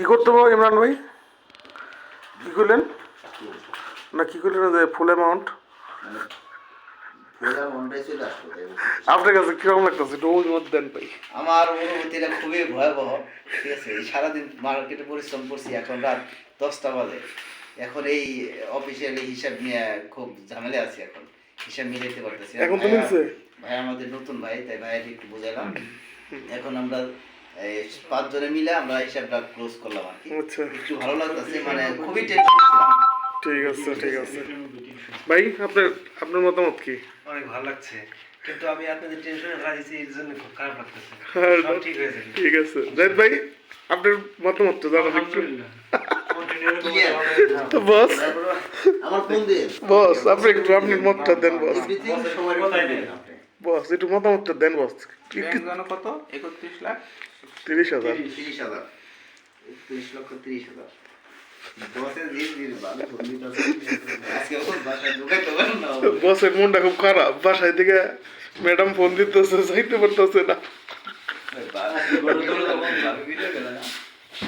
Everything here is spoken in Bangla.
কি করতে হবে ইমরান ভাই? কি করলেন? না কি করলেন? Full amount. আপনার কাছে কীরকম লাগতেছে? একটু অভিমত দেন ভাই। আমার অনুভূতিটা খুবই ভয়াবহ ঠিক আছে? এই সারাদিন মার্কেটে পরিশ্রম করছি এখন রাত দশটা বাজে। এখন এই অফিসিয়াল হিসাব নিয়ে খুব ঝামেলা আছি এখন। হিসাব মিলাইতে পারতেছি এখন? ভাই আমাদের নতুন ভাই তাই ভাইয়াকে একটু বুঝাইলাম এখন আমরা এই পাঁচজনে মিলে আমরা হিসাবটা ক্লোজ করলাম আর কি। আচ্ছা। একটু ভালো লাগতেছে মানে খুবই টেনশন ঠিক আছে ঠিক আছে। ভাই আপনার আপনার মতামত কি? অনেক ভালো লাগছে কিন্তু আমি আপনাদের টেনশনে ফেলা দিচ্ছি এর জন্য খুব খারাপ লাগতেছে। ঠিক হয়েছে ঠিক আছে। জাহিদ ভাই আপনার মতামতটা জানান একটু। বস। আমার বস আপনি একটু আপনার মতটা দেন বস। বস একটু মতামতটা দেন বস কত? একত্রিশ লাখ? তিরিশ হাজার। তিরিশ হাজার। তিরিশ লক্ষ তিরিশ হাজার। বসের মনটা খুব খারাপ। বাসায় থেকে ম্যাডাম ফোন দিতেছে যাইতে পারতেছে না।